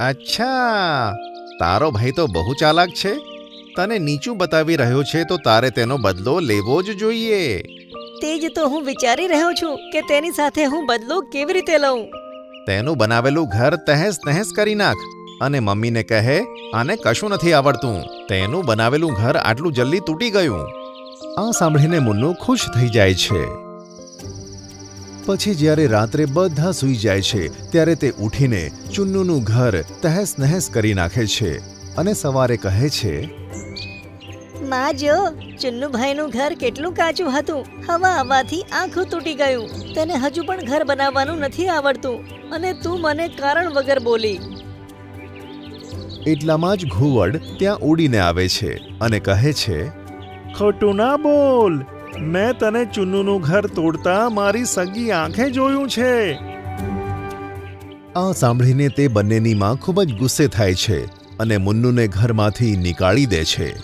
અચ્છા તારો ભાઈ તો બહુ ચાલાક છે. તને નીચું બતાવી રહ્યો છે તો તારે તેનો બદલો લેવો જ જોઈએ. તે જ તો હું વિચારી રહ્યો છું કે તેની સાથે હું બદલો કેવી રીતે લઉં? તેનું બનાવેલું ઘર તહેસ તહેસ કરી નાખ અને મમ્મીને કહે આને કશું નથી આવડતું. તેનું બનાવેલું ઘર આટલું જલ્દી તૂટી ગયું. આ સાંભળીને મુન્નુ ખુશ થઈ જાય છે. પછી જ્યારે રાત્રે બધા સૂઈ જાય છે ત્યારે તે ઉઠીને ચુન્નુનું ઘર તહેસ નહેસ કરી નાખે છે અને સવારે કહે છે માં જો ચુન્નુભાઈનું ઘર કેટલું કાચું હતું. હવા આવવાથી આંખું તૂટી ગયું. તેને હજુ પણ ઘર બનાવવાનું નથી આવડતું. અને તું મને કારણ વગર બોલી. એટલામાં જ ઘુવડ ત્યાં ઉડીને આવે છે અને કહે છે ખોટું ના બોલ. મેં તને ચુન્નુનું ઘર તોડતા મારી સગી આંખે જોયું છે. આ સાંભળીને તે બંનેની માં ખૂબ જ ગુસ્સે થાય છે અને મુન્નુને ઘરમાંથી નીકાળી દે છે.